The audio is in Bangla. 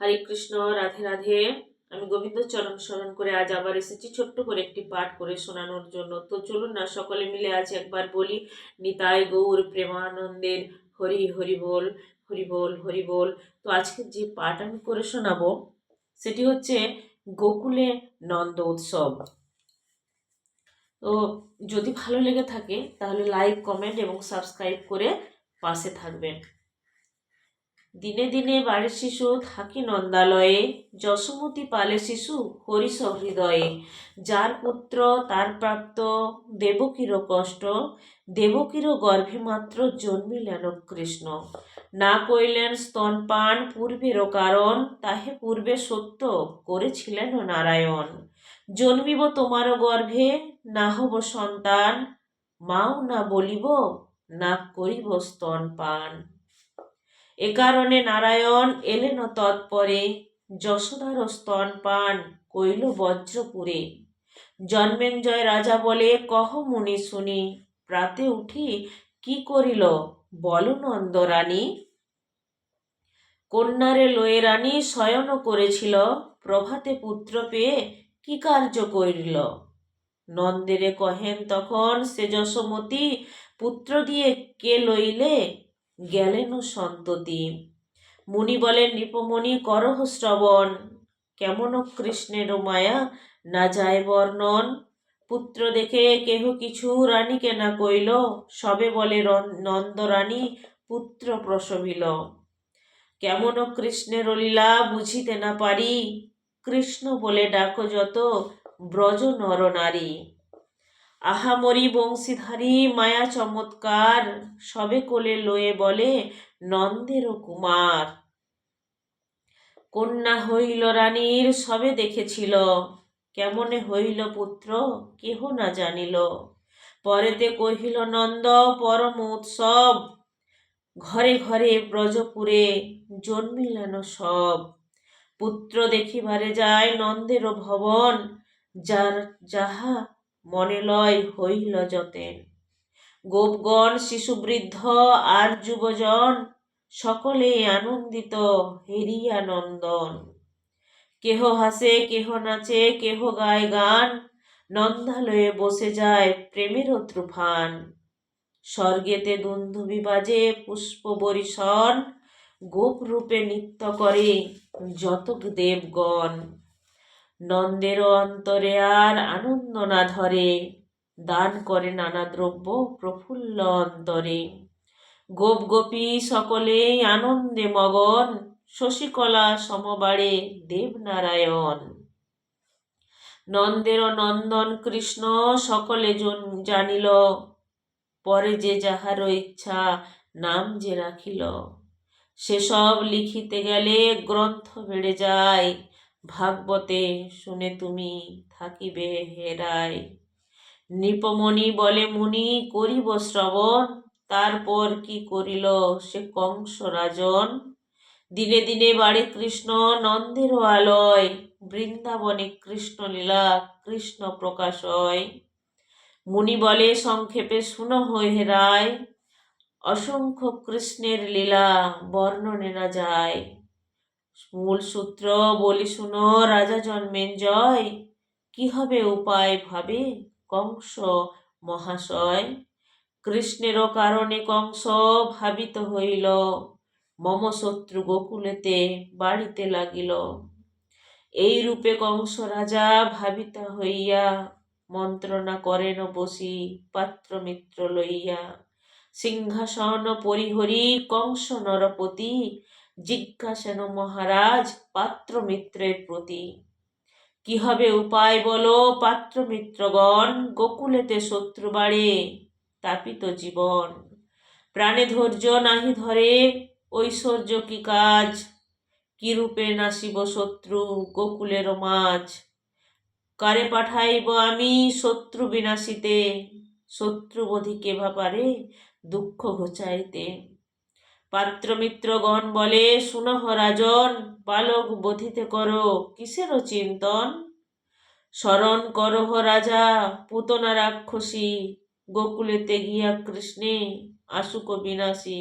হরে কৃষ্ণ, রাধে রাধে। আমি গোবিন্দ চরণ স্মরণ করে আজ আবার এসেছি ছোট্ট করে একটি পাঠ করে শোনানোর জন্য। তো চলুন না, সকলে মিলে আজ একবার বলি, নিতাই গৌর প্রেমানন্দের হরি হরি বল হরি বল হরি বল। তো আজকে যে পাঠ আমি করে শোনাবো, সেটি হচ্ছে গোকুলে নন্দ উৎসব। তো যদি ভালো লেগে থাকে, তাহলে লাইক কমেন্ট এবং সাবস্ক্রাইব করে পাশে থাকবেন। দিনে দিনে বাড়ির শিশু থাকি নন্দালয়ে, যশোমতি পালে শিশু হরিষ হৃদয়ে। যার পুত্র, তার প্রাপ্ত, দেবকীর কষ্ট, দেবকীর গর্ভে মাত্র জন্মিলেন কৃষ্ণ। না কইলেন স্তনপান পূর্বেরও কারণ, তাহে পূর্বে সত্য করেছিলেন নারায়ণ। জন্মিব তোমারও গর্ভে, না হব সন্তান, মাও না বলিব, না করিব স্তনপান। এ কারণে নারায়ণ এলেন তৎপরে যশোদার স্তনপান কইল বজ্রপুরে। জন্মেঞ্জয় রাজা বলে, কহ মুনি শুনি, প্রাতে উঠি কি করিল? বল নন্দরানী কন্যারে লয়ে রানী শয়ন করেছিল, প্রভাতে পুত্র পেয়ে কি কার্য করিল? নন্দেরে কহেন তখন, সে যশোমতী পুত্র দিয়ে কে লইলে গেলেন সন্ততি। মুনি বলেন, নৃপমণি করহ শ্রবণ। কেমন কৃষ্ণের মায়া না যায় বর্ণন। পুত্র দেখে কেহ কিছু রানীকে না কইল, সবে বলে নন্দরানী পুত্র প্রসবিল। কেমন কৃষ্ণের লীলা বুঝিতে না পারি, কৃষ্ণ বলে ডাকো যত ব্রজ নর নারী। আহামরি বংশীধারী, মায়া চমৎকার, সবে কোলে লয়ে বলে নন্দের কুমার। কন্যা হইল রানীর, সবে দেখেছিল। কেমনে হইল পুত্র, কেহ না জানিল। পরেতে কহিল, নন্দ, পরম উৎসব। ঘরে ঘরে ব্রজপুরে জন্মিলেন সব। পুত্র দেখিবারে যায় নন্দের ভবন, যার যাহা মনে লয় হইল যতেন। গোপগণ, শিশুবৃদ্ধ আর যুবজন, সকলে আনন্দিত, হেরিয়া নন্দন। কেহ হাসে, কেহ নাচে, কেহ গায় গান, নন্দালয়ে বসে যায় প্রেমের ত্রুফান। স্বর্গেতে দুন্ধুবি বাজে পুষ্প বরিশন গোপ রূপে নৃত্য করে যতক দেবগণ। নন্দের অন্তরে আর আনন্দ না ধরে, দান করে নানা দ্রব্য প্রফুল্ল অন্তরে। গোপ গোপী সকলেই আনন্দে মগন, শশীকলা সমবাড়ে দেবনারায়ণ। নন্দের নন্দন কৃষ্ণ সকলে জানিল, পরে যে যাহার ইচ্ছা নাম যে রাখিল। সেসব লিখিতে গেলে গ্রন্থ বেড়ে যায় ভাগবতে শুনে তুমি থাকিবে হেরায় নৃপমণি বলে, মুনি, করিব শ্রবণ। তারপর কি করিল সে কংস রাজন দিনে দিনে বাড়ি কৃষ্ণ নন্দের আলয়। বৃন্দাবনে কৃষ্ণ লীলা কৃষ্ণ প্রকাশ হয় মুনি বলে, সংক্ষেপে শুনো হয়ে রায়। অসংখ্য কৃষ্ণের লীলা বর্ণনে না যায়। মূল সূত্র বলি শুনো, রাজা জন্মেন জয়। কি হবে উপায় ভাবে? কংস মহাশয়। কৃষ্ণেরও কারণে কংস ভাবিত হইল। মম শত্রু গোকুলেতে বাড়িতে লাগিল। এই রূপে কংস রাজা ভাবিত হইয়া মন্ত্রণা করেন বসি পাত্র মিত্র লইয়া। সিংহাসন পরিহরি কংস নরপতি জিজ্ঞাসেন মহারাজ পাত্র মিত্রের প্রতি। কি হবে উপায় বলো পাত্র মিত্রগণ গোকুলেতে শত্রু বাড়ে, তাপিত জীবন। প্রাণে ধৈর্য নাহি ধরে, ঐশ্বর্য কি কাজ? কি রূপে নাসিব শত্রু গোকুলের মাঝ? কারে পাঠাইব আমি শত্রু বিনাশিতে? শত্রু বধি কেভা পারে দুঃখ ঘোচাইতে? পাত্রমিত্রগণ বলে সুনহ রাজন, বালক বধিতে করো কিসেরও চিন্তন? স্মরণ করহ রাজা, পুতনা রাক্ষসী, গোকুলেতে গিয়া কৃষ্ণে আশুক বিনাশী